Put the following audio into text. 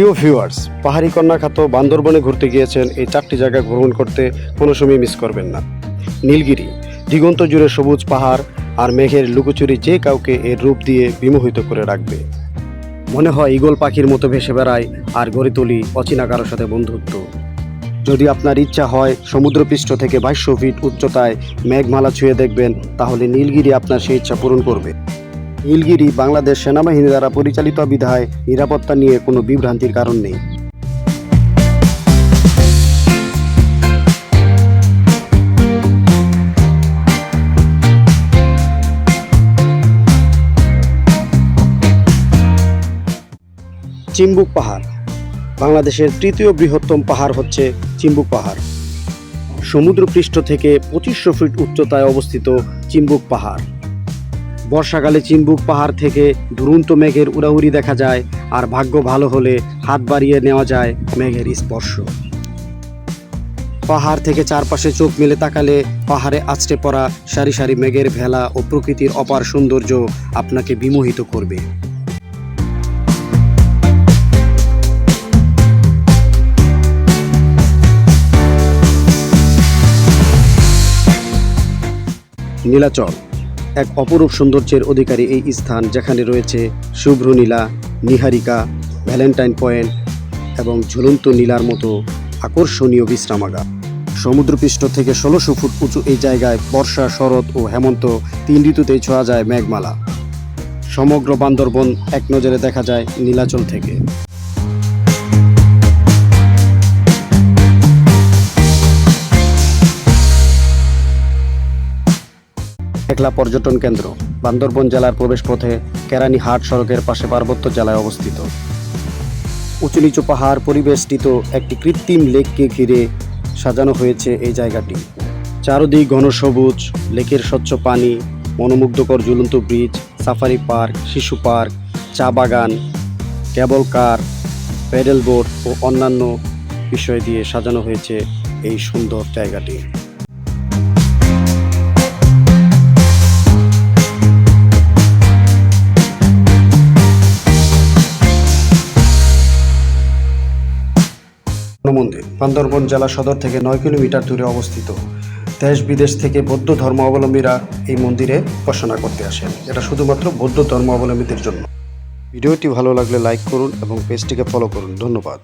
প্রিয় ভিউয়ার্স, পাহাড়ি কন্যা খ্যাত বান্দরবনে ঘুরতে গিয়েছেন এই চারটি জায়গা ভ্রমণ করতে কোনো সময় মিস করবেন না। নীলগিরি, দিগন্ত জুড়ে সবুজ পাহাড় আর মেঘের লুকোচুরি যে কাউকে এর রূপ দিয়ে বিমোহিত করে রাখবে। মনে হয় ঈগল পাখির মতো ভেসে বেড়ায় আর গড়ে তুলি অচেনা কারোর সাথে বন্ধুত্ব। যদি আপনার ইচ্ছা হয় সমুদ্রপৃষ্ঠ থেকে বাইশশো ফিট উচ্চতায় মেঘমালা ছুঁয়ে দেখবেন, তাহলে নীলগিরি আপনার সেই ইচ্ছা পূরণ করবে। নীলগিরি বাংলাদেশ সেনাবাহিনী দ্বারা পরিচালিত বিধায় নিরাপত্তা নিয়ে কোনো বিভ্রান্তির কারণ নেই। চিম্বুক পাহাড়, বাংলাদেশের তৃতীয় বৃহত্তম পাহাড় হচ্ছে চিম্বুক পাহাড়। সমুদ্রপৃষ্ঠ থেকে পঁচিশশো ফিট উচ্চতায় অবস্থিত চিম্বুক পাহাড়। বর্ষাকালে চিম্বুক পাহাড় থেকে দুরন্ত মেঘের উড়াউড়ি দেখা যায়, আর ভাগ্য ভালো হলে হাত বাড়িয়ে নেওয়া যায় মেঘের স্পর্শ। পাহাড় থেকে চারপাশে চোখ মেলে তাকালে পাহাড়ে আছড়ে পড়া সারি সারি মেঘের ভেলা ও প্রকৃতির অপার সৌন্দর্য আপনাকে বিমোহিত করবে। নীলাচল এক অপরূপ সৌন্দর্যের অধিকারী এই স্থান যেখানে রয়েছে শুভ্র নীলা, নিহারিকা, ভ্যালেন্টাইন পয়েন্ট এবং ঝুলন্ত নীলার মতো আকর্ষণীয় বিশ্রামাগার। সমুদ্রপৃষ্ঠ থেকে ষোলোশো ফুট উঁচু এই জায়গায় বর্ষা, শরৎ ও হেমন্ত তিন ঋতুতেই ছোঁয়া যায় মেঘমালা। সমগ্র বান্দরবন এক নজরে দেখা যায় নীলাচল থেকে। একলা পর্যটন কেন্দ্র, বান্দরবন জেলার প্রবেশপথে কেরানী হাট সড়কের পাশে পার্বত্য জেলায় অবস্থিত। উঁচু নিচু পাহাড় পরিবেষ্টিত একটি কৃত্রিম লেককে ঘিরে সাজানো হয়েছে এই জায়গাটি। চারদিক ঘন সবুজ, লেকের স্বচ্ছ পানি, মনোমুগ্ধকর ঝুলন্ত ব্রিজ, সাফারি পার্ক, শিশু পার্ক, চা বাগান, কেবল কার, প্যাডেল বোট ও অন্যান্য বিষয় দিয়ে সাজানো হয়েছে এই সুন্দর জায়গাটি। বান্দরবন জেলা সদর থেকে নয় কিলোমিটার দূরে অবস্থিত। দেশ বিদেশ থেকে বৌদ্ধ ধর্মাবলম্বীরা এই মন্দিরে উপাসনা করতে আসেন। এটা শুধুমাত্র বৌদ্ধ ধর্মাবলম্বীদের জন্য। ভিডিওটি ভালো লাগলে লাইক করুন এবং পেজটিকে ফলো করুন। ধন্যবাদ।